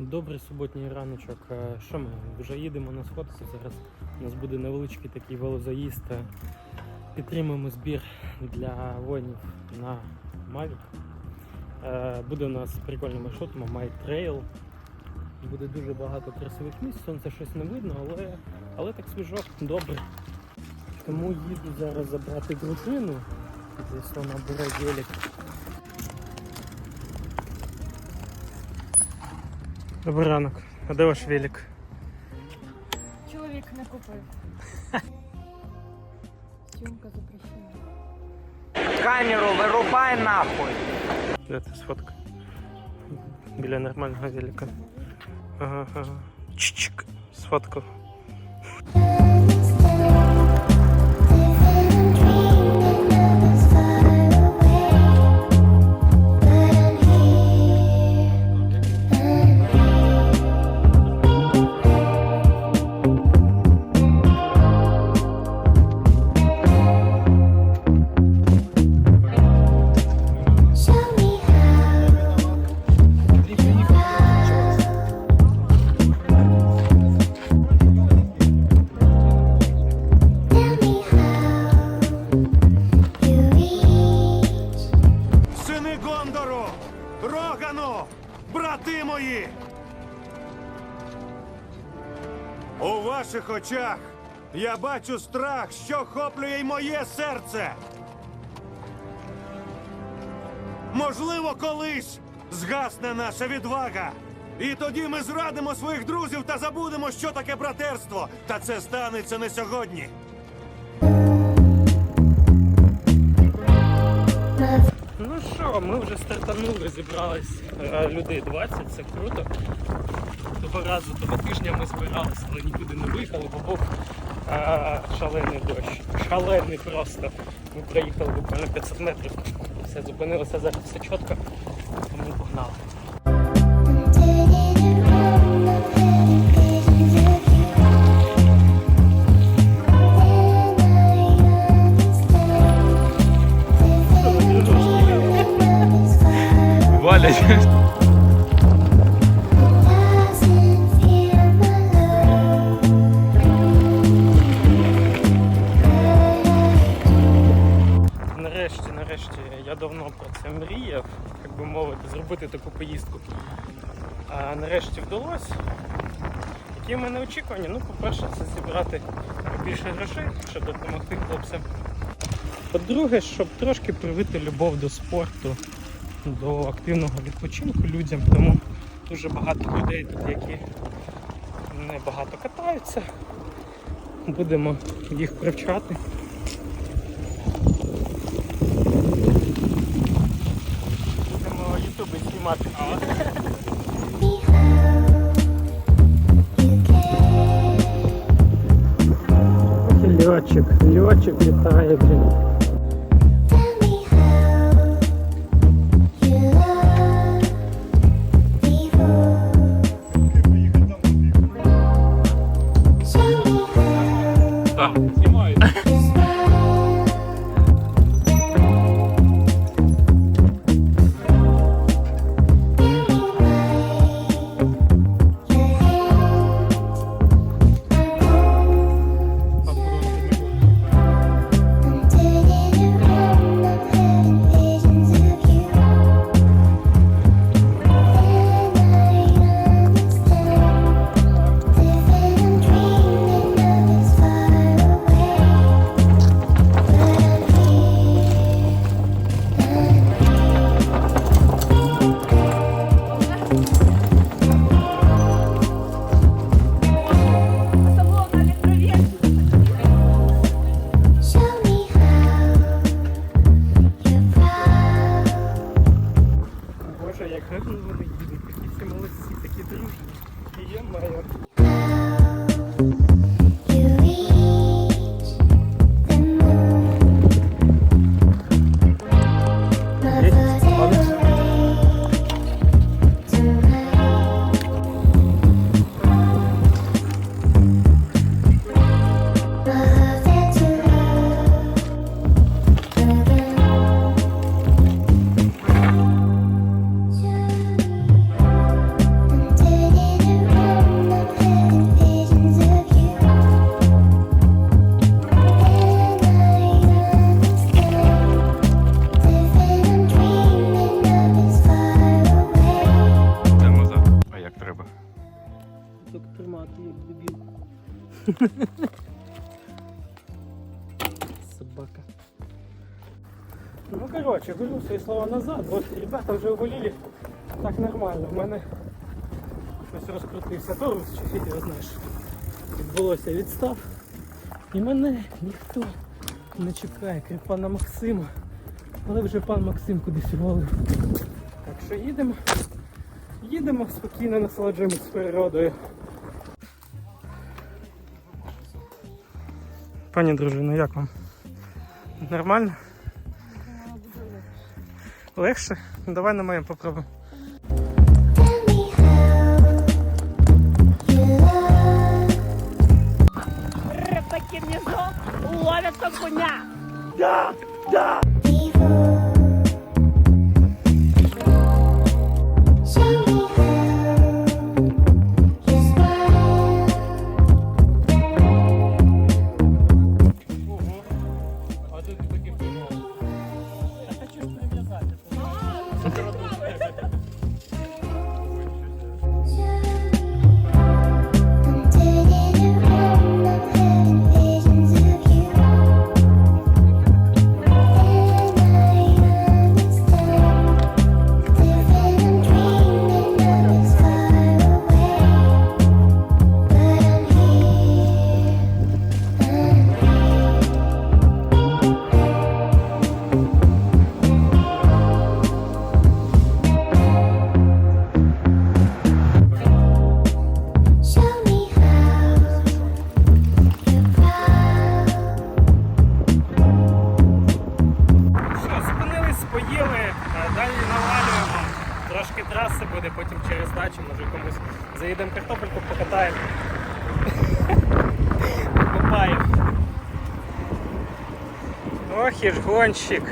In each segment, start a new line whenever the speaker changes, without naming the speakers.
Добрий суботній раночок. Е, Що ми вже їдемо на сходці. Зараз у нас буде невеличкий такий велозаїзд. Е, Підтримуємо збір для воїнів на Mavic. Е, Буде у нас прикольний маршрут, Май Трейл. Буде дуже багато красивих місць, сонце щось не видно, але, але так свіжок, добре. Тому їду зараз забрати дружину. Десь вона бере велик. Добрий ранок. А де ваш велик?
Чоловік не купив. Сьомка запрещена.
Камеру вирубай нахуй.
Де ти сфотка? Біля нормального велика. Ага, ага. Чик, сфоткав.
Очах я бачу страх, що хоплює й моє серце. Можливо, колись згасне наша відвага. І тоді ми зрадимо своїх друзів та забудемо, що таке братерство. Та це станеться не сьогодні.
Ну що, ми вже стартанули, зібрались е, людей 20, це круто. Того разу, того тижня ми збиралися, але нікуди не виїхали, бо був а, шалений дощ. Шалений просто. Ми проїхали буквально 500 метрів. Все зупинилося зараз все чітко, тому погнали. Давно про це мріяв, як би мовити, зробити таку поїздку. А нарешті вдалося. Які в мене очікування? Ну, по-перше, це зібрати більше грошей, щоб допомогти хлопцям. По-друге, щоб трошки привити любов до спорту, до активного відпочинку людям, тому дуже багато людей тут, які не багато катаються. Будемо їх привчати. Будемо ютуби летчик льотчик літає, блін. Ну, короче, беру свої слова назад. Вот ребята вже уволили. Так нормально. У мене щось розкрутився торус, чи його знаєш. Відбулося відстав. І мене ніхто не чекає, крім пана Максима. Але вже пан Максим кудись увалив. Так що їдемо. Їдемо, спокійно насолоджуємось природою. Пані дружино, як вам? Нормально? Легше? Ну, Давай на моєму попробуємо.
Tell me
окуня.
Да, love Копаємо. Ох гонщик.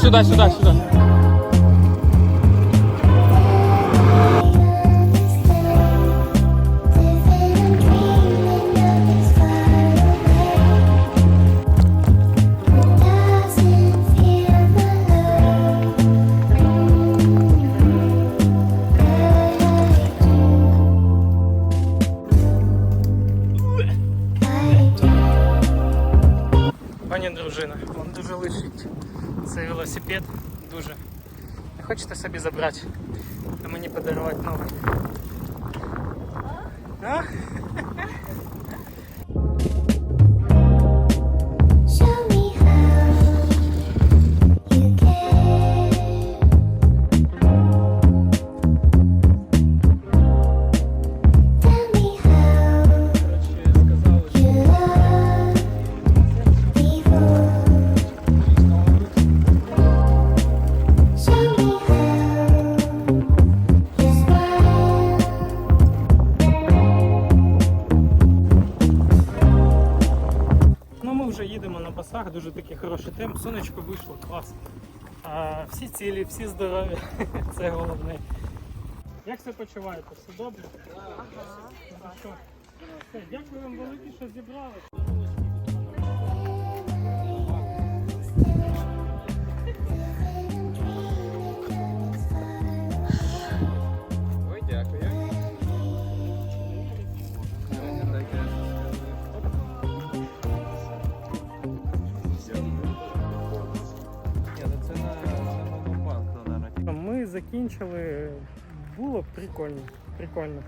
Сюда, сюда, сюда. Хочете собі забрати, а мені подарувати новий. А? Вже їдемо на басах, дуже такий хороший темп, сонечко вийшло, клас. А, всі цілі, всі здорові, це головне. Як себе почуваєте? Все добре? Ага. Все, дякую вам велике, що зібрали. Закінчили. Було прикольно. Прикольно.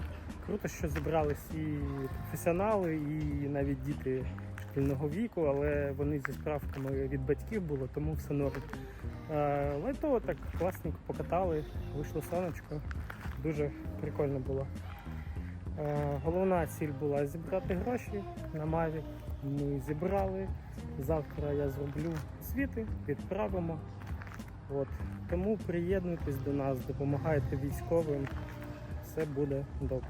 Круто, що зібрались і професіонали, і навіть діти шкільного віку, але вони зі справками від батьків було, тому все норм. Е, Лайтово так класненько покатали, вийшло сонечко. Дуже прикольно було. Е, Головна ціль була зібрати гроші на Маві. Ми зібрали. Завтра я зроблю звіти, відправимо. От. Тому приєднуйтесь до нас, допомагайте військовим. Все буде добре.